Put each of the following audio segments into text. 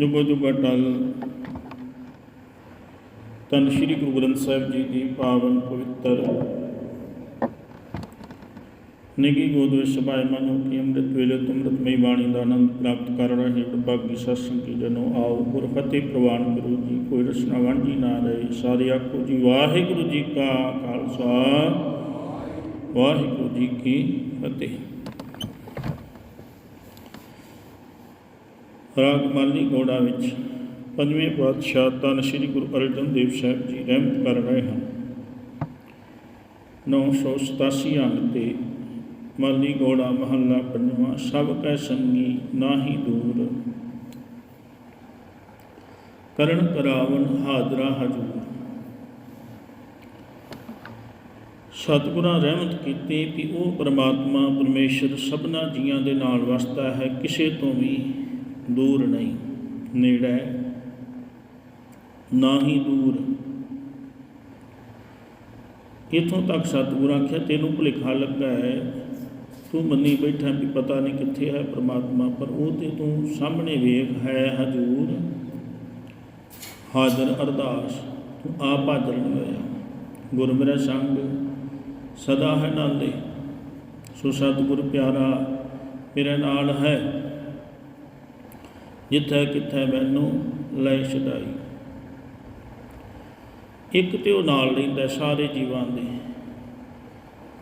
ਜੁਗੋ ਜੁਗ ਅਟਲ। ਤਨ ਸ੍ਰੀ ਗੁਰੂ ਗ੍ਰੰਥ ਸਾਹਿਬ ਜੀ ਦੀ ਪਾਵਨ ਪਵਿੱਤਰ ਨਿਗੀ ਗੋਦ ਵਿੱਚ ਸਭਾਏ ਮਨੋ ਕੀ ਅੰਮ੍ਰਿਤ ਵੇਲੇ ਤੁਮਰਤਮਈ ਬਾਣੀ ਦਾ ਆਨੰਦ ਪ੍ਰਾਪਤ ਕਰ ਰਹੇ ਵਡਭਾਗੀ ਸਤਸੰਗ ਕੀ ਜਨੋ ਆਓ। ਗੁਰ ਫਤਿਹ ਪ੍ਰਵਾਨ ਗੁਰੂ ਜੀ, ਕੋਈ ਰਸਨਾ ਵਾਂਝੀ ਨਾ ਰਹੇ। ਸਾਰੇ ਆਖੋ ਜੀ, ਵਾਹਿਗੁਰੂ ਜੀ ਕਾ ਖਾਲਸਾ। ਵਾਹਿਗੁਰੂ ਜੀ ਕੀ ਫਤਿਹ। ਰਾਗ ਮਾਲੀ ਗੋੜਾ ਵਿੱਚ ਪੰਜਵੇਂ ਪਾਤਸ਼ਾਹ ਧੰਨ ਸ੍ਰੀ ਗੁਰੂ ਅਰਜਨ ਦੇਵ ਸਾਹਿਬ ਜੀ ਰਹਿਮਤ ਕਰ ਰਹੇ ਹਨ। 987 ਅੰਗ ਤੇ ਮਾਲੀ ਗੋੜਾ ਮਹੱਲਾ ਪੰਜਵਾਂ, ਸਭ ਕੈ ਸੰਗੀ ਨਾਹੀ ਦੂਰ। ਕਰਨ ਕਰਾਵਨ ਹਾਜ਼ਰਾ ਹਜੂਰ। ਸਤਿਗੁਰਾਂ ਰਹਿਮਤ ਕੀਤੀ ਕਿ ਉਹ ਪਰਮਾਤਮਾ ਪਰਮੇਸ਼ਰ ਸਭਨਾ ਜੀਆਂ ਦੇ ਨਾਲ ਵਸਦਾ ਹੈ, ਕਿਸੇ ਤੋਂ ਵੀ ਦੂਰ ਨਹੀਂ, ਨੇੜੇ ਨਾ ਹੀ ਦੂਰ। ਇਥੋਂ ਤੱਕ ਸਤਿਗੁਰਾਂ ਆਖਿਆ, ਤੈਨੂੰ ਭੁਲੇਖਾ ਲੱਗਾ ਹੈ। ਤੂੰ ਮੰਨੀ ਬੈਠਾ ਵੀ ਪਤਾ ਨਹੀਂ ਕਿੱਥੇ ਹੈ ਪ੍ਰਮਾਤਮਾ, ਪਰ ਉਹ ਤੇ ਤੂੰ ਸਾਹਮਣੇ ਵੇਖ, ਹੈ ਹਜੂਰ। ਹਾਜ਼ਰ ਅਰਦਾਸ, ਤੂੰ ਆਪ ਹਾਜ਼ਰ ਨਹੀਂ ਹੋਇਆ। ਗੁਰ ਮੇਰਾ ਸੰਗ, ਸਦਾ ਹੈ ਨਾਲੇ। ਸੋ ਸਤਿਗੁਰ ਪਿਆਰਾ, ਮੇਰੇ ਨਾਲ ਹੈ। ਜਿੱਥੇ ਕਿੱਥੇ ਮੈਨੂੰ ਲੈ ਛਡਾਈ। ਇੱਕ ਤੇ ਉਹ ਨਾਲ ਲੈਂਦਾ ਸਾਰੇ ਜੀਵਾਂ ਦੇ।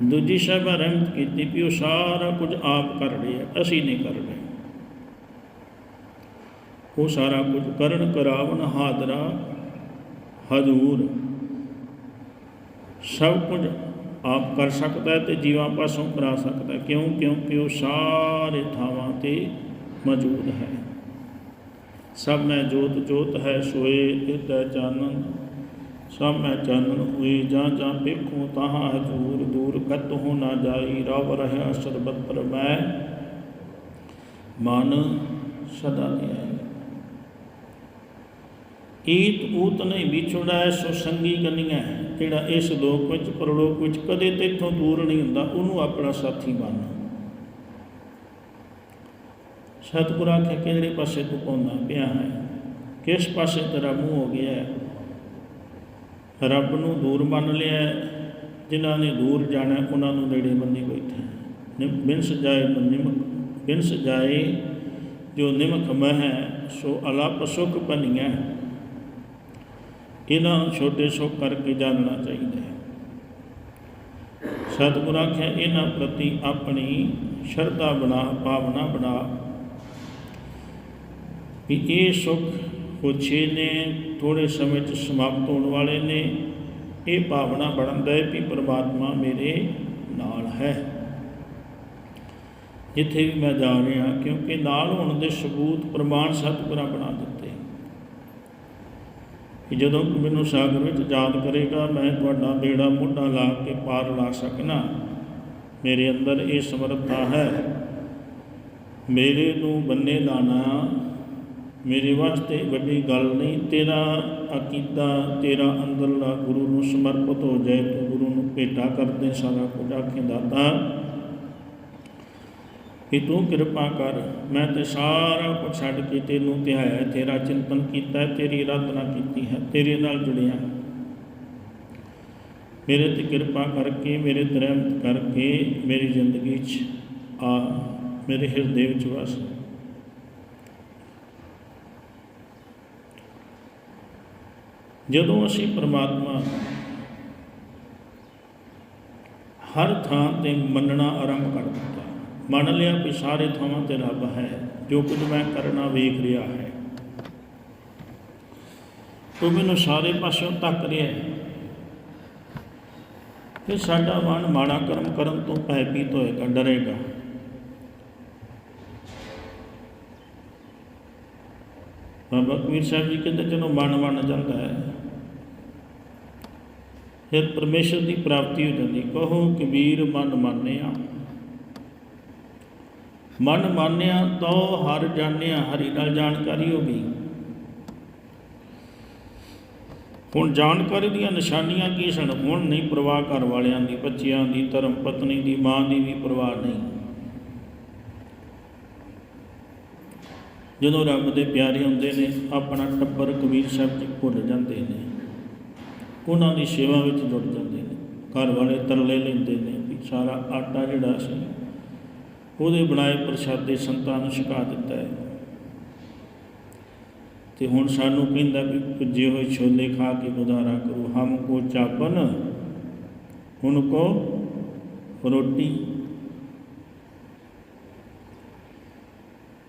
ਦੂਜੀ ਸਾਹਿਬਾ ਰਹਿਮਤ ਕੀਤੀ ਵੀ ਉਹ ਸਾਰਾ ਕੁਝ ਆਪ ਕਰ ਰਿਹਾ, ਅਸੀਂ ਨਹੀਂ ਕਰ ਰਹੇ। ਉਹ ਸਾਰਾ ਕੁਝ ਕਰਨ ਕਰਾਵਨ ਹਾਦਰਾ ਹਜ਼ੂਰ। ਸਭ ਕੁਝ ਆਪ ਕਰ ਸਕਦਾ ਹੈ ਤੇ ਜੀਵਾਂ ਪਾਸੋਂ ਕਰਾ ਸਕਦਾ। ਕਿਉਂ? ਕਿਉਂਕਿ ਉਹ ਸਾਰੇ ਥਾਵਾਂ ਤੇ ਮੌਜੂਦ ਹੈ। ਸਭ ਮੈਂ ਜੋਤ ਜੋਤ ਹੈ ਸੋਏ ਤਿਤੈ ਚਾਨਣ, ਸਭ ਮੈਂ ਚਾਨਣ ਹੋਏ, ਜਾਂ ਜਾਂ ਵੇਖੋ ਤਾਹਾਂ ਹਜੂਰ ਦੂਰ ਕਤ ਹੋ ਨਾ ਜਾਈ, ਰਵ ਰਹਿਆ ਸਰਬਤ ਪਰ ਮੈਂ। ਮਨ ਸਦਾ ਧਿਆਈ ਈਤ ਊਤ ਨਹੀਂ ਵਿਛੜੈ, ਸੋ ਸੰਗੀ ਕੰਨੀਆਂ ਜਿਹੜਾ ਇਸ ਲੋਕ ਵਿੱਚ, ਪਰਲੋਕ ਵਿੱਚ ਕਦੇ ਤੇਥੋਂ ਦੂਰ ਨਹੀਂ ਹੁੰਦਾ, ਉਹਨੂੰ ਆਪਣਾ ਸਾਥੀ ਮੰਨ। ਸਤਿਗੁਰ ਆਖੇ ਕਿਹੜੇ ਪਾਸੇ ਤੂੰ ਪਾਉਂਦਾ ਪਿਆ ਹੈ, ਕਿਸ ਪਾਸੇ ਤੇਰਾ ਮੂੰਹ ਹੋ ਗਿਆ ਹੈ ਰੱਬ ਨੂੰ ਦੂਰ ਮੰਨ ਲਿਆ ਹੈ। ਜਿਨ੍ਹਾਂ ਨੇ ਦੂਰ ਜਾਣਾ ਉਹਨਾਂ ਨੂੰ ਨੇੜੇ ਮੰਨੀ ਬੈਠਾ ਹੈ। ਨਿਮ ਬਿਨ ਸਜਾਏ ਨਿਮਕ ਬਿਨ ਸਜਾਏ ਜੋ ਨਿਮਕ ਮਹਿ ਸੋ ਅਲਪ ਸੁਖ ਪਨੀਆਂ ਇਹਨਾਂ ਨੂੰ ਛੋਟੇ ਸੁਖ ਕਰਕੇ ਜਾਣਨਾ ਚਾਹੀਦਾ ਹੈ ਸਤਿਗੁਰ ਆਖਿਆ, ਇਹਨਾਂ ਪ੍ਰਤੀ ਆਪਣੀ ਸ਼ਰਧਾ ਬਣਾ, ਭਾਵਨਾ ਬਣਾ ਵੀ ਇਹ ਸੁੱਖ ਕੁਛੇ ਨੇ ਥੋੜੇ ਸਮੇਂ 'ਚ ਸਮਾਪਤ ਹੋਣ ਵਾਲੇ ਨੇ। ਇਹ ਭਾਵਨਾ ਬਣਦਾ ਹੈ ਵੀ ਪ੍ਰਮਾਤਮਾ ਮੇਰੇ ਨਾਲ ਹੈ। ਜਿੱਥੇ ਵੀ ਮੈਂ ਜਾ ਰਿਹਾ, ਕਿਉਂਕਿ ਨਾਲ ਹੋਣ ਦੇ ਸਬੂਤ ਪ੍ਰਮਾਣ ਸਤਿਗੁਰਾਂ ਬਣਾ ਦਿੱਤੇ। ਕਿ ਜਦੋਂ ਮੈਨੂੰ ਸਾਗਰ ਵਿੱਚ ਯਾਦ ਕਰੇਗਾ, ਮੈਂ ਤੁਹਾਡਾ ਬੇੜਾ ਮੋਢਾ ਲਾ ਕੇ ਪਾਰ ਲਾ ਸਕਣਾ। ਮੇਰੇ ਅੰਦਰ ਇਹ ਸਮਰੱਥਾ ਹੈ। ਮੇਰੇ ਨੂੰ ਬੰਨੇ ਲਾਣਾ ਮੇਰੇ ਵਾਸਤੇ ਵੱਡੀ ਗੱਲ ਨਹੀਂ, ਤੇਰਾ ਅਕੀਦਾ, ਤੇਰਾ ਅੰਦਰਲਾ ਗੁਰੂ ਨੂੰ ਸਮਰਪਿਤ ਹੋ ਜਾਏ, ਤੂੰ ਗੁਰੂ ਨੂੰ ਭੇਟਾ ਕਰਦੇ ਸਾਰਾ ਕੁਝ ਆਖੇ ਦਾਤਾ ਕਿ ਤੂੰ ਕਿਰਪਾ ਕਰ, ਮੈਂ ਤੇ ਸਾਰਾ ਕੁਝ ਛੱਡ ਕੇ ਤੈਨੂੰ ਧਿਆਇਆ ਤੇਰਾ ਚਿੰਤਨ ਕੀਤਾ ਤੇਰੀ ਆਰਾਧਨਾ ਕੀਤੀ ਹੈ, ਤੇਰੇ ਨਾਲ ਜੁੜਿਆ ਮੇਰੇ ਤੇ ਕਿਰਪਾ ਕਰਕੇ, ਮੇਰੇ ਤੇ ਰਹਿਮਤ ਕਰਕੇ, ਮੇਰੀ ਜ਼ਿੰਦਗੀ 'ਚ ਆ, ਮੇਰੇ ਹਿਰਦੇ ਵਿੱਚ ਵਸ। ਜਦੋਂ ਅਸੀਂ ਪਰਮਾਤਮਾ ਹਰ ਥਾਂ ਤੇ ਮੰਨਣਾ ਆਰੰਭ ਕਰ ਦਿੱਤਾ, ਮੰਨ ਲਿਆ ਕਿ ਸਾਰੇ ਥਾਵਾਂ ਤੇ ਰੱਬ ਹੈ, ਜੋ ਕੁਝ ਮੈਂ ਕਰਨਾ ਵੇਖ ਰਿਹਾ ਹੈ। ਉਹ ਮੈਨੂੰ ਸਾਰੇ ਪਾਸਿਓਂ ਤੱਕ ਰਿਹਾ ਹੈ। ਫਿਰ ਸਾਡਾ ਮਨ ਮਾੜਾ ਕਰਮ ਕਰਨ ਤੋਂ ਭੈਭੀਤ ਹੋਏਗਾ, ਡਰੇਗਾ। ਬਾਬਾ ਕਬੀਰ ਸਾਹਿਬ ਜੀ ਕਹਿੰਦੇ ਜਦੋਂ ਮਨ ਮੰਨ ਜਾਂਦਾ ਹੈ ਫਿਰ ਪਰਮੇਸ਼ਰ ਦੀ ਪ੍ਰਾਪਤੀ ਹੋ ਜਾਂਦੀ। ਕਹੋ ਕਬੀਰ ਮਨ ਮਾਨਿਆ। ਮਨ ਮੰਨਿਆ ਤੋ ਹਰ ਜਾਣਿਆ, ਹਰੀ ਨਾਲ ਜਾਣਕਾਰੀ ਹੋ ਗਈ। ਹੁਣ ਜਾਣਕਾਰੀ ਦੀਆਂ ਨਿਸ਼ਾਨੀਆਂ ਕੀ ਸਨ? ਹੁਣ ਨਹੀਂ ਪਰਵਾਹ ਘਰ ਵਾਲਿਆਂ ਦੀ, ਬੱਚਿਆਂ ਦੀ, ਧਰਮ ਪਤਨੀ ਦੀ, ਮਾਂ ਦੀ ਵੀ ਪਰਵਾਹ ਨਹੀਂ। ਜਦੋਂ ਰੱਬ ਦੇ ਪਿਆਰੇ ਹੁੰਦੇ ਨੇ, ਆਪਣਾ ਟੱਬਰ ਕਬੀਰ ਸਾਹਿਬ ਜੀ ਭੁੱਲ ਜਾਂਦੇ ਨੇ। ਉਹਨਾਂ ਦੀ ਸੇਵਾ ਵਿੱਚ ਜੁੜ ਜਾਂਦੇ ਨੇ, ਘਰ ਵਾਲੇ ਤਰਲੇ ਲੈਂਦੇ ਨੇ ਵੀ ਸਾਰਾ ਆਟਾ ਜਿਹੜਾ ਸੀ, ਉਹਦੇ ਬਣਾਏ ਪ੍ਰਸ਼ਾਦੇ ਸੰਤਾਂ ਨੂੰ ਛਕਾ ਦਿੱਤਾ ਹੈ। ਤੇ ਹੁਣ ਸਾਨੂੰ ਕਹਿੰਦਾ ਵੀ ਭੁੱਜੇ ਹੋਏ ਛੋਲੇ ਖਾ ਕੇ ਗੁਜ਼ਾਰਾ ਕਰੋ। ਹਮ ਕੋ ਚਾਪਨ, ਹੁਣ ਕੋ ਰੋਟੀ।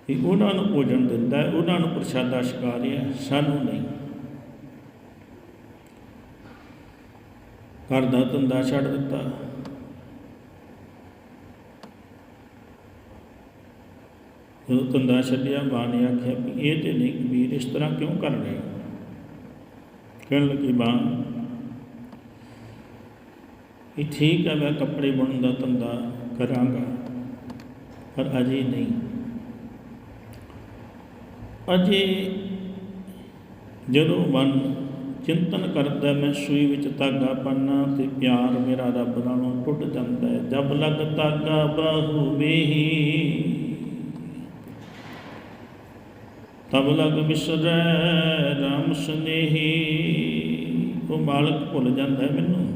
ਇਹ ਉਹਨਾਂ ਨੂੰ ਭੋਜਨ ਦਿੰਦਾ ਉਹਨਾਂ ਨੂੰ ਪ੍ਰਸ਼ਾਦਾ ਛਕਾ ਰਿਹਾ ਸਾਨੂੰ ਨਹੀਂ। ਘਰ ਦਾ ਧੰਦਾ ਛੱਡ ਦਿੱਤਾ। ਜਦੋਂ ਧੰਦਾ ਛੱਡਿਆ, ਮਾਂ ਨੇ ਆਖਿਆ ਵੀ ਇਹ ਤੇ ਨਹੀਂ, ਕਬੀਰ ਇਸ ਤਰ੍ਹਾਂ ਕਿਉਂ ਕਰ ਰਹੇ ਕਹਿਣ ਲੱਗੀ, ਮਾਂ, ਇਹ ਠੀਕ ਹੈ ਮੈਂ ਕੱਪੜੇ ਬੁਣਨ ਦਾ ਧੰਦਾ ਕਰਾਂਗਾ, ਪਰ ਅਜੇ ਨਹੀਂ। ਅਜੇ ਜਦੋਂ ਮਨ ਚਿੰਤਨ ਕਰਦਾ ਮੈਂ ਸੂਈ ਵਿੱਚ ਧਾਗਾ ਪਾਨਾ ਤੇ ਪਿਆਰ ਮੇਰਾ ਰੱਬ ਨਾਲੋਂ ਟੁੱਟ ਜਾਂਦਾ ਹੈ। ਜਬ ਲਗ ਧਾਗਾ ਬਾਹੂ ਮੇਹੀ ਤਬ ਲਗ ਵਿਸਰੈ ਰਾਮ ਸਨੇਹੀ। ਉਹ ਮਾਲਕ ਭੁੱਲ ਜਾਂਦਾ ਹੈ ਮੈਨੂੰ।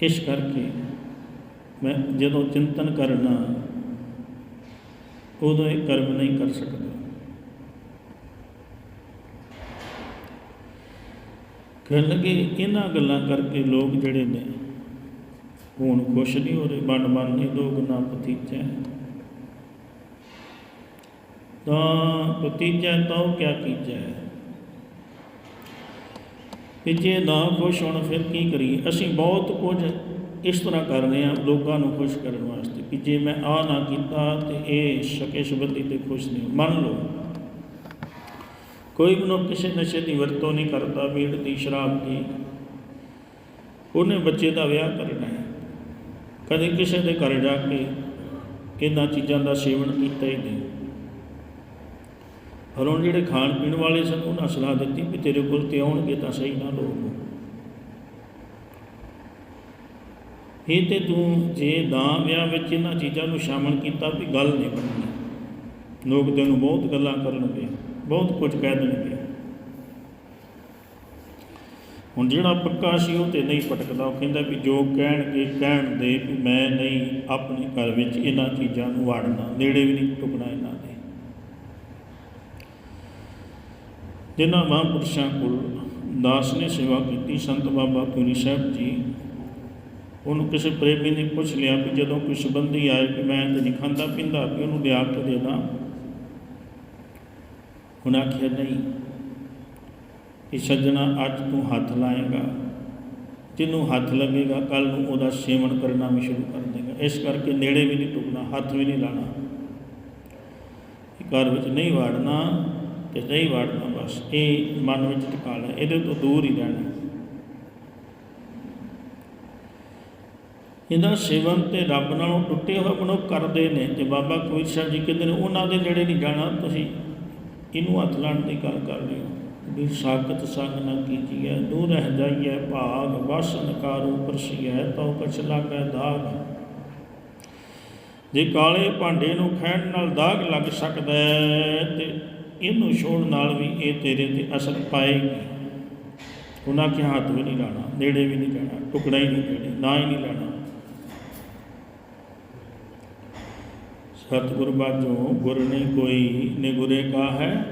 ਇਸ ਕਰਕੇ ਮੈਂ ਜਦੋਂ ਚਿੰਤਨ ਕਰਨਾ, ਉਦੋਂ ਇਹ ਕਰਮ ਨਹੀਂ ਕਰ ਸਕਦਾ। ਕਹਿਣ ਲੱਗੇ ਇਹਨਾਂ ਗੱਲਾਂ ਕਰਕੇ ਲੋਕ ਜਿਹੜੇ ਨੇ, ਹੁਣ ਖੁਸ਼ ਨਹੀਂ ਹੋ ਰਹੇ ਮਨ ਮਨ ਨਹੀਂ ਲੋਕ ਨਾ ਪਤੀਜਾ ਤਾਂ ਪਤੀਜਾ ਤਾਂ ਉਹ ਕਿਆ ਕੀਜਾ ਕਿ ਜੇ ਨਾ ਖੁਸ਼ ਹੋਣ, ਫਿਰ ਕੀ ਕਰੀਏ? ਅਸੀਂ ਬਹੁਤ ਕੁਝ ਇਸ ਤਰ੍ਹਾਂ ਕਰਦੇ ਹਾਂ ਲੋਕਾਂ ਨੂੰ ਖੁਸ਼ ਕਰਨ ਵਾਸਤੇ ਕਿ ਜੇ ਮੈਂ ਆ ਨਾ ਕੀਤਾ ਤੇ ਇਹ ਸ਼ਕੇ ਸ਼ਬਦੀ ਤੇ ਖੁਸ਼ ਨਹੀਂ ਮੰਨ ਲਓ ਕੋਈ ਮਨੁੱਖ ਕਿਸੇ ਨਸ਼ੇ ਦੀ ਵਰਤੋਂ ਨਹੀਂ ਕਰਦਾ ਮੀਟ ਦੀ, ਸ਼ਰਾਬ ਦੀ। ਉਹਨੇ ਬੱਚੇ ਦਾ ਵਿਆਹ ਕਰਨਾ ਹੈ। ਕਦੇ ਕਿਸੇ ਦੇ ਘਰ ਜਾ ਕੇ ਇਹਨਾਂ ਚੀਜ਼ਾਂ ਦਾ ਸੇਵਨ ਕੀਤਾ ਹੀ ਨਹੀਂ। ਪਰ ਹੁਣ ਜਿਹੜੇ ਖਾਣ ਪੀਣ ਵਾਲੇ ਸਨ, ਉਹਨਾਂ ਸਲਾਹ ਦਿੱਤੀ ਵੀ ਤੇਰੇ ਕੋਲ ਤੇ ਆਉਣਗੇ ਤਾਂ ਸਹੀ ਨਾ ਲੋਕ। ਇਹ ਤੇ ਤੂੰ ਜੇ ਨਾ ਵਿਆਹ ਵਿੱਚ ਇਹਨਾਂ ਚੀਜ਼ਾਂ ਨੂੰ ਸ਼ਾਮਲ ਕੀਤਾ ਵੀ ਗੱਲ ਨਹੀਂ ਬਣਨੀ। ਲੋਕ ਤੈਨੂੰ ਬਹੁਤ ਗੱਲਾਂ ਕਰਨਗੇ ਬਹੁਤ ਕੁਝ ਕਹਿ ਦੇਣਗੇ ਹੁਣ ਜਿਹੜਾ ਪੱਕਾ ਸੀ ਉਹ ਤੇ ਨਹੀਂ ਭਟਕਦਾ ਉਹ ਕਹਿੰਦਾ ਵੀ ਜੋ ਕਹਿਣਗੇ ਕਹਿਣ ਦੇ ਵੀ ਮੈਂ ਨਹੀਂ, ਆਪਣੇ ਘਰ ਵਿੱਚ ਇਹਨਾਂ ਚੀਜ਼ਾਂ ਨੂੰ ਵਾੜਨਾ, ਨੇੜੇ ਵੀ ਨਹੀਂ ਟੁਕਣਾ ਇਹਨਾਂ ਦੇ। ਜਿਨ੍ਹਾਂ ਮਹਾਂਪੁਰਸ਼ਾਂ ਕੋਲ ਦਾਸ ਨੇ ਸੇਵਾ ਕੀਤੀ, ਸੰਤ ਬਾਬਾ ਪੂਰੀ ਸਾਹਿਬ ਜੀ, ਉਹਨੂੰ ਕਿਸੇ ਪ੍ਰੇਮੀ ਨੇ ਪੁੱਛ ਲਿਆ ਵੀ ਜਦੋਂ ਕੋਈ ਸੰਬੰਧੀ ਆਏ ਕਿ ਮੈਂ ਤੇ ਨਹੀਂ ਖਾਂਦਾ ਪੀਂਦਾ, ਵੀ ਉਹਨੂੰ ਲਿਆ ਕੇ ਦੇਣਾ ਉਹਨਾਂ ਆਖਿਆ, ਨਹੀਂ, ਇਹ ਸੱਜਣਾ ਅੱਜ ਤੂੰ ਹੱਥ ਲਾਏਗਾ, ਜਿਹਨੂੰ ਹੱਥ ਲੱਗੇਗਾ ਕੱਲ ਨੂੰ ਉਹਦਾ ਸੇਵਨ ਕਰਨਾ ਵੀ ਸ਼ੁਰੂ ਕਰ ਦੇਗਾ। ਇਸ ਕਰਕੇ ਨੇੜੇ ਵੀ ਨਹੀਂ ਟੁਕਣਾ ਹੱਥ ਵੀ ਨਹੀਂ ਲਾਣਾ। ਘਰ ਵਿੱਚ ਨਹੀਂ ਵਾੜਨਾ ਤੇ ਨਹੀਂ ਵਾੜਨਾ ਬਸ, ਇਹ ਮਨ ਵਿੱਚ ਟਿਕਾ ਲੈ, ਇਹਦੇ ਤੋਂ ਦੂਰ ਹੀ ਰਹਿਣਾ। ਇਹਦਾ ਸੇਵਨ ਤੇ ਰੱਬ ਨਾਲੋਂ ਟੁੱਟੇ ਹੋਏ ਮਨੁੱਖ ਕਰਦੇ ਨੇ ਤੇ ਬਾਬਾ ਕਬੀਰ ਸਾਹਿਬ ਜੀ ਕਹਿੰਦੇ ਨੇ, ਉਹਨਾਂ ਦੇ ਨੇੜੇ ਨਹੀਂ ਜਾਣਾ ਤੁਸੀਂ। ਇਹਨੂੰ ਹੱਥ ਲਾਉਣ ਦੀ ਗੱਲ ਕਰ ਰਹੇ ਹੋ? ਵੀ ਸਾਖਤ ਸੰਗ ਨਾ ਕੀਜੀਐ, ਦੂਰ ਰਹਿ ਜਾਈਐ ਭਾਗ ਵਾਸਨ ਕਾਰੂ ਪਰਸੀਐ, ਤਉ ਕਛ ਲਾਗੈ ਦਾਗ। ਜੇ ਕਾਲੇ ਭਾਂਡੇ ਨੂੰ ਖੈਣ ਨਾਲ ਦਾਗ ਲੱਗ ਸਕਦਾ, ਤੇ ਇਹਨੂੰ ਛੋੜ ਨਾਲ ਵੀ ਇਹ ਤੇਰੇ ਤੇ ਅਸਰ ਪਾਏਗੀ। ਉਹਨਾਂ ਕੇ ਹੱਥ ਵੀ ਨਹੀਂ ਲਾਣਾ ਨੇੜੇ ਵੀ ਨਹੀਂ ਜਾਣਾ, ਟੁਕੜਾ ਹੀ ਨਹੀਂ ਨੇੜੇ ਨਾ ਹੀ ਨਹੀਂ ਲਾਣਾ ਸਤਿਗੁਰ ਬਾਝੋ ਗੁਰ ਨਹੀਂ ਕੋਈ ਨੇ ਗੁਰੇ ਕਾ ਹੈ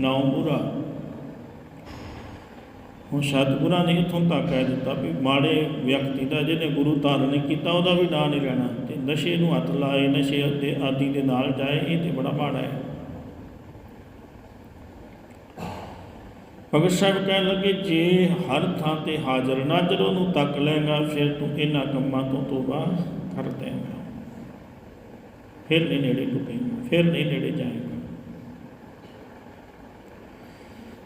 ਨਾਉ ਬੁਰਾ। ਹੁਣ ਸਤਿਗੁਰਾਂ ਨੇ ਇਥੋਂ ਤੱਕ ਕਹਿ ਦਿੱਤਾ ਵੀ ਮਾੜੇ ਵਿਅਕਤੀ ਦਾ ਜਿਹਨੇ ਗੁਰੂ ਧਾਰਨ ਕੀਤਾ, ਉਹਦਾ ਵੀ ਨਾਂ ਨਹੀਂ ਲੈਣਾ। ਤੇ ਨਸ਼ੇ ਨੂੰ ਹੱਥ ਲਾਏ, ਨਸ਼ੇ ਦੇ ਆਦੀ ਦੇ ਨਾਲ ਜਾਏ, ਇਹ ਤੇ ਬੜਾ ਮਾੜਾ ਹੈ। ਭਗਤ ਸਾਹਿਬ ਕਹਿਣ ਲੱਗੇ, ਜੇ ਹਰ ਥਾਂ ਤੇ ਹਾਜ਼ਰ ਨਾ ਨਾਜ਼ਰ ਉਹਨੂੰ ਤੱਕ ਲੈਗਾ, ਫਿਰ ਤੂੰ ਇਹਨਾਂ ਕੰਮਾਂ ਤੋਂ ਤੋਬਾ ਕਰ ਦੇਂਗਾ। ਫਿਰ ਨਹੀਂ ਨੇੜੇ ਟੁਕੇਗਾ ਫਿਰ ਨਹੀਂ ਨੇੜੇ ਜਾਏਗਾ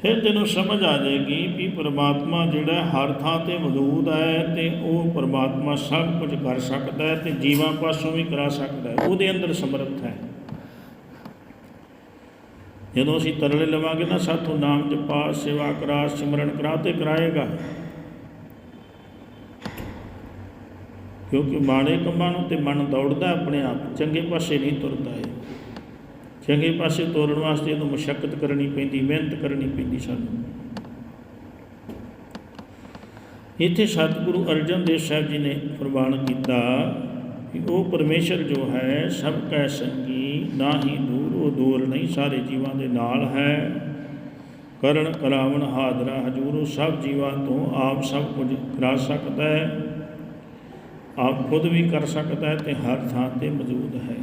ਫਿਰ ਤੈਨੂੰ ਸਮਝ ਆ ਜਾਏਗੀ ਵੀ ਪਰਮਾਤਮਾ ਜਿਹੜਾ ਹਰ ਥਾਂ ਤੇ ਮੌਜੂਦ ਹੈ ਤੇ ਉਹ ਪ੍ਰਮਾਤਮਾ ਸਭ ਕੁਝ ਕਰ ਸਕਦਾ ਹੈ ਤੇ ਜੀਵਾਂ ਪਾਸੋਂ ਵੀ ਕਰਾ ਸਕਦਾ ਹੈ। ਉਹਦੇ ਅੰਦਰ ਸਮਰੱਥ ਹੈ। ਜਦੋਂ ਅਸੀਂ ਤਰਲੇ ਲਵਾਂਗੇ ਨਾ, ਸਾਥੋਂ ਨਾਮ ਜਪਾ ਸੇਵਾ ਕਰਾ ਸਿਮਰਨ ਕਰਾ ਤੇ ਕਰਾਏਗਾ। ਕਿਉਂਕਿ ਮਾੜੇ ਕੰਮਾਂ ਨੂੰ ਤੇ ਮਨ ਦੌੜਦਾ ਆਪਣੇ ਆਪ ਚੰਗੇ ਪਾਸੇ ਨਹੀਂ ਤੁਰਦਾ ਹੈ ਚੰਗੇ ਪਾਸੇ ਤੋਰਨ ਵਾਸਤੇ ਇਹਨੂੰ ਮੁਸ਼ਕਲ ਕਰਨੀ ਪੈਂਦੀ, ਮਿਹਨਤ ਕਰਨੀ ਪੈਂਦੀ ਸਾਨੂੰ। ਇੱਥੇ ਸਤਿਗੁਰੂ ਅਰਜਨ ਦੇਵ ਸਾਹਿਬ ਜੀ ਨੇ ਪ੍ਰਵਾਨ ਕੀਤਾ ਕਿ ਉਹ ਪਰਮੇਸ਼ਰ ਜੋ ਹੈ, ਸਭ ਕੈ ਸੰਗੀ, ਨਾ ਹੀ ਦੂਰ, ਉਹ ਦੂਰ ਨਹੀਂ, ਸਾਰੇ ਜੀਵਾਂ ਦੇ ਨਾਲ ਹੈ। ਕਰਨ ਕਰਾਵਣ ਹਾਦਰਾ ਹਜੂਰ, ਉਹ ਸਭ ਜੀਵਾਂ ਤੋਂ ਆਪ ਸਭ ਕੁਝ ਕਰਾ ਸਕਦਾ ਹੈ। ਆਪ ਖੁਦ ਵੀ ਕਰ ਸਕਦਾ ਹੈ ਤੇ ਹਰ ਥਾਂ ਤੇ ਮੌਜੂਦ ਹੈ।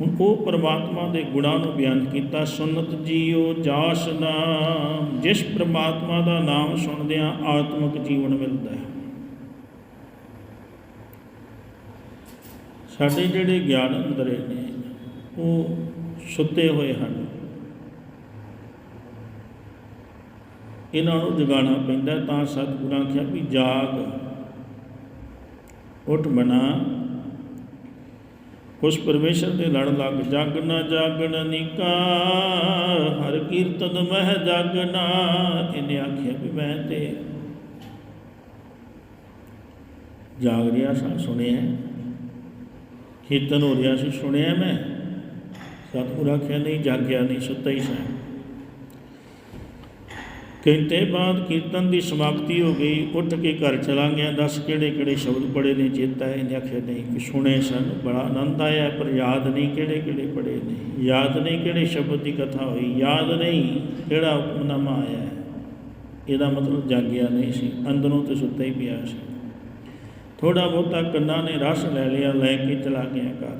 ਹੁਣ ਉਹ ਪਰਮਾਤਮਾ ਦੇ ਗੁਣਾਂ ਨੂੰ ਬਿਆਨ ਕੀਤਾ, ਸੁਨਤ ਜੀਓ ਜਾਸ ਨਾਮ, ਜਿਸ ਪਰਮਾਤਮਾ ਦਾ ਨਾਮ ਸੁਣਦਿਆਂ ਆਤਮਿਕ ਜੀਵਨ ਮਿਲਦਾ ਹੈ। ਸਾਡੇ ਜਿਹੜੇ ਗਿਆਨ ਅੰਦਰੇ ਨੇ, ਉਹ ਸੁੱਤੇ ਹੋਏ ਹਨ। ਇਹਨਾਂ ਨੂੰ ਜਗਾਉਣਾ ਪੈਂਦਾ ਤਾਂ ਸਤਿਗੁਰਾਂ ਆਖਿਆ ਵੀ ਜਾਗ, ਉੱਠ ਬਣਾ ਉਸ ਪਰਮੇਸ਼ਰ ਦੇ ਲੜ ਲੱਗ, ਜਗ ਨਾ ਜਾਗਣ ਨਿਕਾ। ਹਰ ਕੀਰਤਨ ਮਹਿ ਜਾਗਣਾ ਇਹਨੇ ਆਖਿਆ ਵੀ ਮੈਂ ਤੇ ਜਾਗ ਰਿਹਾ ਸਾਂ, ਸੁਣਿਆ। ਕੀਰਤਨ ਹੋ ਰਿਹਾ ਸੀ, ਸੁਣਿਆ ਮੈਂ। ਸਤਿਗੁਰ ਆਖਿਆ, ਨਹੀਂ, ਜਾਗਿਆ ਨਹੀਂ, ਸੁੱਤਾ ਹੀ ਸਾਂ। ਘੰਟੇ ਬਾਅਦ ਕੀਰਤਨ ਦੀ ਸਮਾਪਤੀ ਹੋ ਗਈ, ਉੱਠ ਕੇ ਘਰ ਚਲਾ ਗਿਆ ਦੱਸ ਕਿਹੜੇ ਕਿਹੜੇ ਸ਼ਬਦ ਪੜੇ ਨੇ, ਚੇਤਾ ਹੈ ਨੇ ਆਖਿਆ, ਨਹੀਂ ਕਿ ਸੁਣੇ ਸਨ, ਬੜਾ ਆਨੰਦ ਆਇਆ, ਪਰ ਯਾਦ ਨਹੀਂ ਕਿਹੜੇ ਕਿਹੜੇ ਪੜੇ ਨੇ, ਯਾਦ ਨਹੀਂ ਕਿਹੜੇ ਸ਼ਬਦ ਦੀ ਕਥਾ ਹੋਈ, ਯਾਦ ਨਹੀਂ ਕਿਹੜਾ ਹੁਕਮਨਾਮਾ ਆਇਆ ਇਹਦਾ ਮਤਲਬ ਜਾਗਿਆ ਨਹੀਂ ਸੀ, ਅੰਦਰੋਂ ਤੇ ਸੁੱਤਾ ਹੀ ਪਿਆ ਸੀ। ਥੋੜਾ ਬਹੁਤਾ ਕੰਨਾਂ ਨੇ ਰਸ ਲੈ ਲਿਆ, ਲੈ ਕੇ ਚਲਾ ਗਿਆ ਘਰ।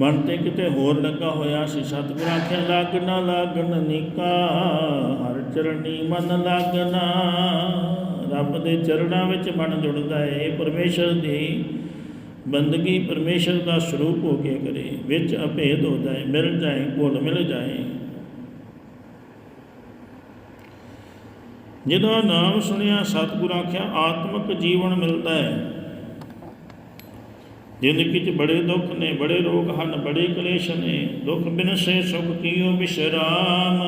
ਮਨ ਤੇ ਕਿਤੇ ਹੋਰ ਲੱਗਾ ਹੋਇਆ ਸੀ, ਸਤਿਗੁਰ ਆਖਿਆ ਲੱਗ ਨਾ ਲਾਗਣ ਨਿਕਾ, ਹਰ ਚਰਣੀ ਮਨ ਲਾਗਣਾ। ਰੱਬ ਦੇ ਚਰਣਾ ਵਿੱਚ ਮਨ ਜੁੜਦਾ ਹੈ ਇਹ ਪਰਮੇਸ਼ਰ ਦੀ ਬੰਦਗੀ ਪਰਮੇਸ਼ਰ ਦਾ ਸਰੂਪ ਹੋ ਕੇ ਕਰੇ, ਵਿੱਚ ਅਭੇਦ ਹੋ ਜਾਏ ਮਿਲ ਜਾਏ, ਭੁੱਲ ਮਿਲ ਜਾਏ। ਜਦੋਂ ਨਾਮ ਸੁਣਿਆ, ਸਤਿਗੁਰ ਆਖਿਆ, ਆਤਮਿਕ ਜੀਵਨ ਮਿਲਦਾ ਹੈ ਜ਼ਿੰਦਗੀ 'ਚ ਬੜੇ ਦੁੱਖ ਨੇ, ਬੜੇ ਰੋਗ ਹਨ, ਬੜੇ ਕਲੇਸ਼ ਨੇ। ਦੁੱਖ ਬਿਨਸੇ ਸੁਖ ਕੀਓ ਵਿਸ਼ਰਾਮ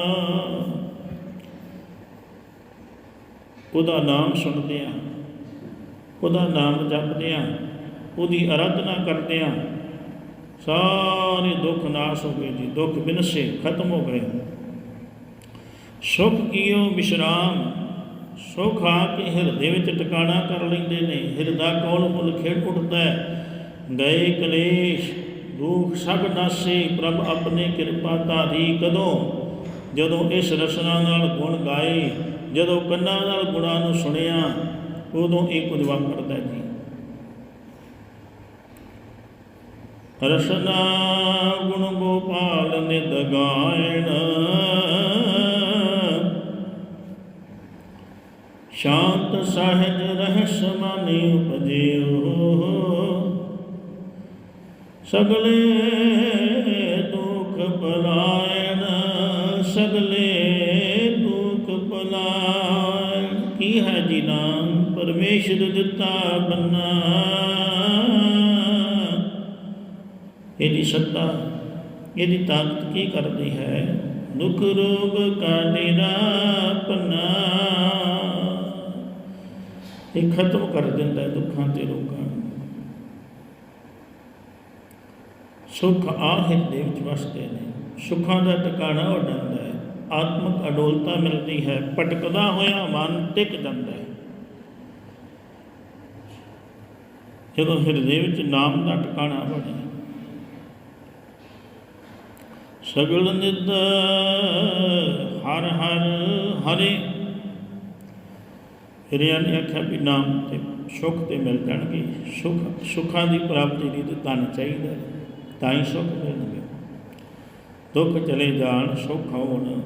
ਉਹਦਾ ਨਾਮ ਸੁਣਦੇ ਆ। ਉਹਦਾ ਨਾਮ ਜਪਦੇ ਆ। ਉਹਦੀ ਅਰਾਧਨਾ ਕਰਦੇ ਆ। ਸਾਰੇ ਦੁੱਖ ਨਾਸ਼ ਹੋ ਗਏ ਜੀ। ਦੁੱਖ ਬਿਨਸੇ ਖਤਮ ਹੋ ਗਏ। ਸੁਖ ਕੀਓ ਵਿਸ਼ਰਾਮ ਸੁਖ ਆ ਕੇ ਹਿਰਦੇ ਵਿੱਚ ਟਿਕਾਣਾ ਕਰ ਲੈਂਦੇ ਨੇ। ਹਿਰਦਾ ਕੋਲ ਮੁੱਲ ਖੇਡ ਉੱਠਦਾ ਹੈ? ਗਏ ਕਲੇਸ਼ ਦੁੱਖ ਸਭ ਨਾਸੇ, ਪ੍ਰਭ ਆਪਣੇ ਕਿਰਪਾ ਧਾਰੀ ਕਦੋਂ? ਜਦੋਂ ਇਸ ਰਸਨਾ ਨਾਲ ਗੁਣ ਗਾਏ, ਜਦੋਂ ਕੰਨਾਂ ਨਾਲ ਗੁਣਾਂ ਨੂੰ ਸੁਣਿਆ, ਉਦੋਂ ਇਹ ਕੁਝ ਵਾਪਰਦਾ ਜੀ। ਰਸਨਾ ਗੁਣ ਗੋਪਾਲ ਨਿਤ ਗਾਇਣ। ਸ਼ਾਂਤ ਸਹਿਜ ਰਹਿਸ ਮਨਿ ਉਪਜਿਓ। ਸਗਲੇ ਦੁਖ ਪਲਾਇਨ ਸਗਲੇ ਦੁਖ ਪਲਾਇਨ ਕੀ ਹੈ ਜੀ ਨਾਮ? ਪਰਮੇਸ਼ਰ ਦਿੱਤਾ ਬੰਨਾ। ਇਹਦੀ ਸੱਤਾ, ਇਹਦੀ ਤਾਕਤ ਕੀ ਕਰਦੀ ਹੈ? ਦੁਖ ਰੋਗ ਕਾ ਨਿਰਾਪਨਾ ਇਹ ਖਤਮ ਕਰ ਦਿੰਦਾ ਦੁੱਖਾਂ ਤੇ ਰੋਗਾਂ ਨੂੰ ਸੁਖ ਆ ਹਿਰਦੇ ਵਿੱਚ ਵਸਦੇ ਨੇ। ਸੁੱਖਾਂ ਦਾ ਟਿਕਾਣਾ ਹੋ ਜਾਂਦਾ ਹੈ। ਆਤਮਿਕ ਅਡੋਲਤਾ ਮਿਲਦੀ ਹੈ। ਭਟਕਦਾ ਹੋਇਆ ਮਨ ਟਿਕ ਜਾਂਦਾ ਹੈ। ਜਦੋਂ ਹਿਰਦੇ ਵਿੱਚ ਨਾਮ ਦਾ ਟਿਕਾਣਾ ਬਣੇ, ਸਗਲ ਨਿਦ ਹਰ ਹਰ ਹਰੇ ਹਿਰਿਆ ਨੇ ਆਖਿਆ ਵੀ ਨਾਮ ਤੇ ਸੁਖ ਤੇ ਮਿਲ ਜਾਣਗੇ। ਸੁਖ ਸੁੱਖਾਂ ਦੀ ਪ੍ਰਾਪਤੀ ਲਈ ਤਾਂ ਧਨ ਚਾਹੀਦਾ ਹੈ। ਤਾਂ ਹੀ ਸੁੱਖ ਮਿਲਣਗੇ ਦੁੱਖ ਚਲੇ ਜਾਣ, ਸੁੱਖ ਹੋਣ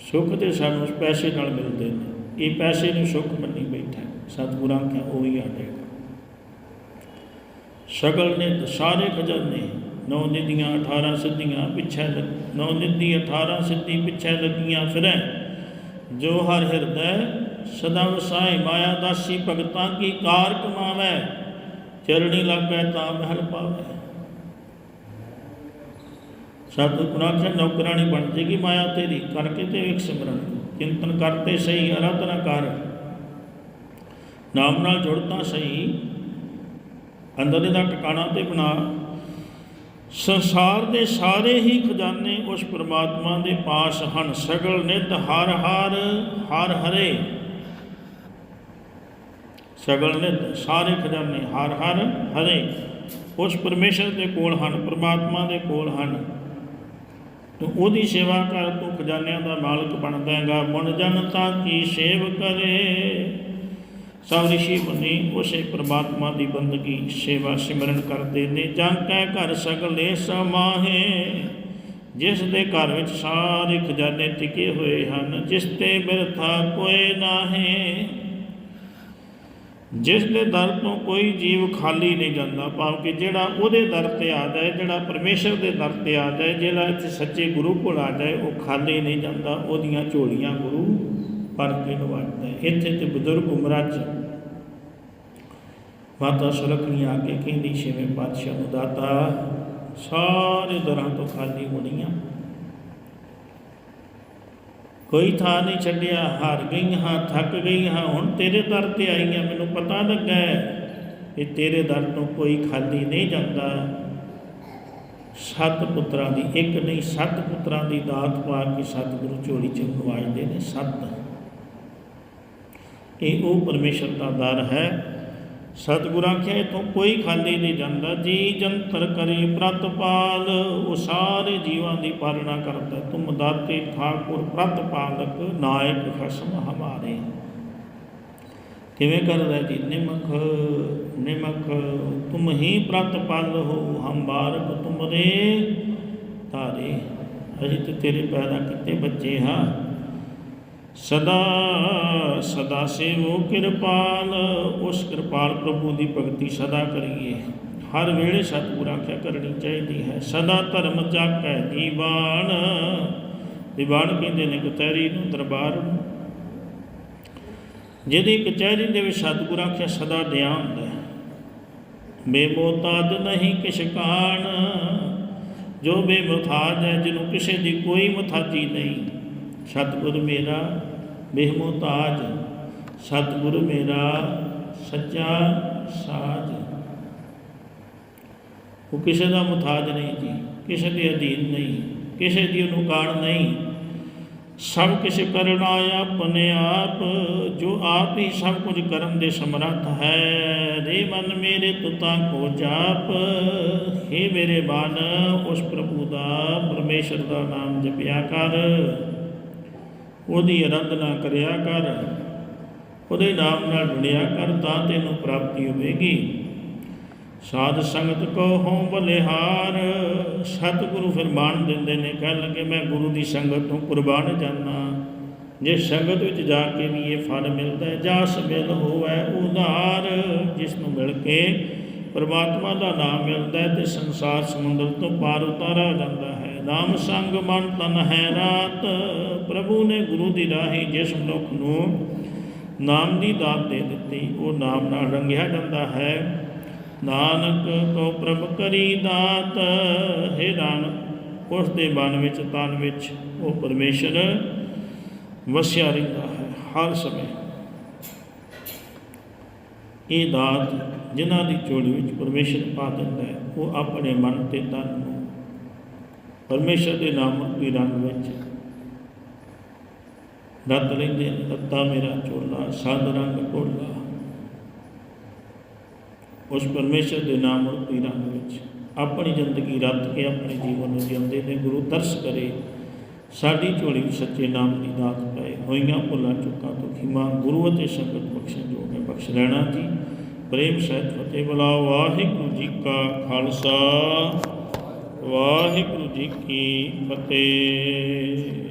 ਸੁੱਖ ਤੇ ਸਾਨੂੰ ਪੈਸੇ ਨਾਲ ਮਿਲਦੇ ਨੇ। ਇਹ ਪੈਸੇ ਨੂੰ ਸੁੱਖ ਮੰਨੀ ਬੈਠਾ ਸਤਿਗੁਰਾਂ ਕਿਹਾ ਉਹ ਹੀ ਆਟੇਗਾ ਸ਼ਗਲ ਨੇ ਸਾਰੇ ਖਜ਼ਾਨੇ, ਨੌ ਨਿਧੀਆਂ 18 ਸਿੱਧੀਆਂ ਪਿੱਛੇ ਨੌ ਨਿਧੀ 18 ਸਿੱਧੀ ਪਿੱਛੇ ਲੱਗੀਆਂ ਫਿਰੈ। ਜੋ ਹਰ ਹਿਰਦੈ, ਸਦਾ ਵਸਾਏ, ਮਾਇਆ ਦਾਸੀ ਭਗਤਾਂ ਕੀ ਕਾਰ ਕਮਾਵੈ? ਚਰਣੀ ਲਾਗੈ ਤਾਂ ਮਹਿਲ ਪਾਵੈ। ਸਤਿਗੁਰੂ ਆਖਿਆ ਨੌਕਰਾਣੀ ਬਣ ਜੇਗੀ ਮਾਇਆ ਤੇਰੀ, ਕਰਕੇ ਤੇ ਇੱਕ ਸਿਮਰਨ। ਚਿੰਤਨ ਕਰਤੇ ਸਹੀ ਅਰਾਧਨਾ ਕਰ। ਨਾਮ ਨਾਲ ਜੁੜਤਾ ਸਹੀ। ਅੰਦਰ ਦਾ ਟਿਕਾਣਾ ਤੇ ਬਣਾ। ਸੰਸਾਰ ਦੇ ਸਾਰੇ ਹੀ ਖਜ਼ਾਨੇ ਉਸ ਪ੍ਰਮਾਤਮਾ ਦੇ ਪਾਸ ਹਨ। ਸਗਲ ਨਿਤ, ਹਰ ਹਰ ਹਰ ਹਰੇ। ਸਗਲ ਨਿਤ, ਸਾਰੇ ਖਜ਼ਾਨੇ, ਹਰ ਹਰ ਹਰੇ। ਉਸ ਪਰਮੇਸ਼ਰ ਦੇ ਕੋਲ ਹਨ, ਪ੍ਰਮਾਤਮਾ ਦੇ ਕੋਲ ਹਨ। ਤੂੰ ਉਹਦੀ ਸੇਵਾ ਕਰ, ਤੂੰ ਖਜ਼ਾਨਿਆਂ ਦਾ ਮਾਲਕ ਬਣਦਾ ਜਾਏਗਾ ਮਨ ਜਨਤਾ ਕੀ ਸੇਵ ਕਰੇ? ਸਭ ਰਿਸ਼ੀ ਮੁਨੀ ਉਸੇ ਪ੍ਰਮਾਤਮਾ ਦੀ ਬੰਦਗੀ, ਸੇਵਾ ਸਿਮਰਨ ਕਰਦੇ ਨੇ। ਜਾਂ ਕਹਿ ਘਰ ਸਗਲੇ ਸਮਾਹੇ, ਜਿਸ ਦੇ ਘਰ ਵਿੱਚ ਸਾਰੇ ਖਜ਼ਾਨੇ ਟਿਕੇ ਹੋਏ ਹਨ, ਜਿਸ ਤੇ ਬਿਰਥਾ ਕੋਈ ਨਾਹੀ। ਜਿਸ ਦੇ ਦਰ ਤੋਂ ਕੋਈ ਜੀਵ ਖਾਲੀ ਨਹੀਂ ਜਾਂਦਾ ਭਾਵ ਕਿ ਜਿਹੜਾ ਉਹਦੇ ਦਰ ਤੇ ਆ ਜਾਏ, ਜਿਹੜਾ ਪਰਮੇਸ਼ਰ ਦੇ ਦਰ ਤੇ ਆ ਜਾਏ, ਜਿਹੜਾ ਇੱਥੇ ਸੱਚੇ ਗੁਰੂ ਕੋਲ ਆ ਜਾਏ, ਉਹ ਖਾਲੀ ਨਹੀਂ ਜਾਂਦਾ, ਉਹਦੀਆਂ ਝੋਲੀਆਂ ਗੁਰੂ ਭਰ ਕੇ ਨਵਾਜਦਾ ਇੱਥੇ ਤੇ ਬਜ਼ੁਰਗ ਉਮਰਾਂ 'ਚ ਮਾਤਾ ਸੁਲਖਣੀ ਆ ਕੇ ਕਹਿੰਦੀ, ਛੇਵੇਂ ਪਾਤਸ਼ਾਹ ਨੂੰ ਦਾਤਾ, ਸਾਰੇ ਦਰਾਂ ਤੋਂ ਖਾਲੀ ਹੋਣੀਆਂ। ਕੋਈ ਥਾਂ ਨਹੀਂ ਛੱਡਿਆ, ਹਾਰ ਗਈ ਹਾਂ, ਥੱਕ ਗਈ ਹਾਂ, ਹੁਣ ਤੇਰੇ ਦਰ ਤੇ ਆਈ ਹਾਂ ਮੈਨੂੰ ਪਤਾ ਲੱਗਾ ਇਹ ਤੇਰੇ ਦਰ ਤੋਂ ਕੋਈ ਖਾਲੀ ਨਹੀਂ ਜਾਂਦਾ। ਸੱਤ ਪੁੱਤਰਾਂ ਦੀ ਇੱਕ ਨਹੀਂ, ਸੱਤ ਪੁੱਤਰਾਂ ਦੀ ਦਾਤ ਪਾ ਕੇ ਸਤਿਗੁਰੂ ਝੋਲੀ ਚ ਨਵਾਜਦੇ ਨੇ ਸੱਤ। ਇਹ ਉਹ ਪਰਮੇਸ਼ਰ ਦਾ ਦਰ ਹੈ ਸਤਿਗੁਰੂ ਆਖਿਆ, ਇਥੋਂ ਕੋਈ ਖਾਲੀ ਨਹੀਂ ਜਾਂਦਾ। ਜੀ ਜੰਤਰ ਕਰੇ ਪ੍ਰਤਪਾਲ, ਉਹ ਸਾਰੇ ਜੀਵਾਂ ਦੀ ਪਾਲਣਾ ਕਰਦਾ। ਹੈ। ਤੁਮ ਦਾਤੇ ਠਾਕੁਰ ਪ੍ਰਤਪਾਲਕ, ਨਾਇਕ ਖਸਮ ਹਮਾਰੇ। ਕਿਵੇਂ ਕਰਦਾ ਜੀ? ਨਿਮਖ ਨਿਮਖ, ਤੁਮ ਹੀ ਪ੍ਰਤਪਾਲ ਹੋ, ਹਮ ਬਾਰਕ ਤੁਮਰੇ ਤਾਰੇ ਅਸੀਂ ਤੇਰੇ ਪੈਦਾ ਕੀਤੇ ਬੱਚੇ ਹਾਂ। ਸਦਾ ਸਦਾ ਸੇਵੋ ਕਿਰਪਾਲ, ਉਸ ਕਿਰਪਾਲ ਪ੍ਰਭੂ ਦੀ ਭਗਤੀ ਸਦਾ ਕਰੀਏ। ਹਰ ਵੇਲੇ ਸਤਿਗੁਰ ਆਖਿਆ ਕਰਨੀ ਚਾਹੀਦੀ ਹੈ, ਸਦਾ ਧਰਮ ਚਾਕੈ ਦੀਵਾਨ। ਦੀਵਾਨ ਕਹਿੰਦੇ ਨੇ ਕਚਹਿਰੀ ਨੂੰ, ਦਰਬਾਰ ਨੂੰ। ਜਿਹਦੀ ਕਚਹਿਰੀ ਦੇ ਵਿੱਚ ਸਤਿਗੁਰ ਆਖਿਆ ਸਦਾ ਦਿਆਂ ਹੁੰਦਾ ਹੈ। ਬੇਮੋਤਾਜ ਨਹੀਂ ਕਿਛ ਕਾਣ, ਜੋ ਬੇਮੁਥਾਜ ਹੈ, ਜਿਹਨੂੰ ਕਿਸੇ ਦੀ ਕੋਈ ਮੁਥਾਜੀ ਨਹੀਂ। ਸਤਿਗੁਰ ਮੇਰਾ ਬੇਮੁਤਾਜ ਸਤਿਗੁਰ ਮੇਰਾ ਸੱਚਾ ਸਾਜ। ਉਹ ਕਿਸੇ ਦਾ ਮੁਤਾਜ ਨਹੀਂ ਜੀ, ਕਿਸੇ ਦੇ ਅਧੀਨ ਨਹੀਂ, ਕਿਸੇ ਦੀ ਉਹਨੂੰ ਕਾਣ ਨਹੀਂ। ਸਭ ਕੁਝ ਕਰਨਾ ਆਪਣੇ ਆਪ, ਜੋ ਆਪ ਹੀ ਸਭ ਕੁਝ ਕਰਨ ਦੇ ਸਮਰੱਥ ਹੈ। ਰੇ ਮਨ ਮੇਰੇ ਤੁਤਾ ਕੋ ਜਾਪ हे ਮੇਰੇ ਮਨ, ਉਸ ਪ੍ਰਭੂ ਦਾ ਪਰਮੇਸ਼ਰ ਦਾ ਨਾਮ ਜਪਿਆ ਕਰ। ਉਹਦੀ ਅਰਾਧਨਾ ਕਰਿਆ ਕਰ। ਉਹਦੇ ਨਾਮ ਨਾਲ ਜੁੜਿਆ ਕਰ ਤਾਂ ਤੈਨੂੰ ਪ੍ਰਾਪਤੀ ਹੋਵੇਗੀ। ਸਾਧ ਸੰਗਤ ਕੋ ਹੋਂ ਬਲਿਹਾਰ। ਸਤਿਗੁਰੂ ਫਿਰ ਬਾਣ ਦਿੰਦੇ ਨੇ, ਕਹਿਣ ਲੱਗੇ, ਮੈਂ ਗੁਰੂ ਦੀ ਸੰਗਤ ਤੋਂ ਕੁਰਬਾਨ ਜਾਣਾ ਜੇ ਸੰਗਤ ਵਿੱਚ ਜਾ ਕੇ ਵੀ ਇਹ ਫਲ ਮਿਲਦਾ ਹੈ, ਜਾਸ ਮਿਲ ਹੋਵੇ ਉਧਾਰ। ਜਿਸ ਨੂੰ ਮਿਲ ਕੇ ਪਰਮਾਤਮਾ ਦਾ ਨਾਮ ਮਿਲਦਾ ਹੈ ਤੇ ਸੰਸਾਰ ਸਮੁੰਦਰ ਤੋਂ ਪਾਰ ਉਤਾਰਾ ਜਾਂਦਾ ਹੈ। ਨਾਮ ਸੰਗ ਮਨ ਤਨ ਹੈ ਰਾਤ। ਪ੍ਰਭੂ ਨੇ ਗੁਰੂ ਦੀ ਰਾਹੀਂ ਜਿਸ ਮਨੁੱਖ ਨੂੰ ਨਾਮ ਦੀ ਦਾਤ ਦੇ ਦਿੱਤੀ, ਉਹ ਨਾਮ ਨਾਲ ਰੰਗਿਆ ਜਾਂਦਾ ਹੈ। ਨਾਨਕ ਕੋ ਪ੍ਰਭ ਕਰੀ ਦਾਤ। ਹੈ ਨਾਨਕ, ਉਸ ਦੇ ਮਨ ਵਿੱਚ, ਤਨ ਵਿੱਚ ਉਹ ਪਰਮੇਸ਼ਰ ਵਸਿਆ ਰਹਿੰਦਾ ਹੈ ਹਰ ਸਮੇਂ। ਇਹ ਦਾਤ ਜਿਨ੍ਹਾਂ ਦੀ ਝੋਲੀ ਵਿੱਚ ਪਰਮੇਸ਼ਰ ਪਾ ਦਿੰਦਾ ਹੈ, ਉਹ ਆਪਣੇ ਮਨ ਤੇ ਤਨ ਨੂੰ ਪਰਮੇਸ਼ਰ ਦੇ ਨਾਮ ਰੂਪੀ ਰੰਗ ਵਿੱਚ ਰੱਤ ਲੈਂਦੇ ਨੇ ਰੱਤਾ ਮੇਰਾ ਚੋਲਾ ਸਦ ਰੰਗ ਕੋਲਾ। ਉਸ ਪਰਮੇਸ਼ਰ ਦੇ ਨਾਮ ਰੂਪੀ ਰੰਗ ਵਿੱਚ ਆਪਣੀ ਜ਼ਿੰਦਗੀ ਰੱਤ ਕੇ ਆਪਣੇ ਜੀਵਨ ਨੂੰ ਜਿਉਂਦੇ ਨੇ, ਗੁਰੂ ਤਰਸ ਕਰੇ, ਸਾਡੀ ਝੋਲੀ ਵਿੱਚ ਸੱਚੇ ਨਾਮ ਦੀ ਦਾਤ ਪਏ। ਹੋਈਆਂ ਭੁੱਲਾਂ, ਚੁੱਕਾਂ ਤੋਂ ਖਿਮਾ ਗੁਰੂ ਅਤੇ ਸੰਗਤ ਬਖਸ਼ਣ ਜੋ ਹੈ। ਬਖਸ਼ ਲੈਣਾ ਜੀ। ਪ੍ਰੇਮ, ਸਹਿਤ, ਫਤਿਹ ਬੁਲਾਓ। ਵਾਹਿਗੁਰੂ ਜੀ ਕਾ ਖਾਲਸਾ। ਵਾਹਿਗੁਰੂ ਜੀ ਕੀ ਫਤਿਹ।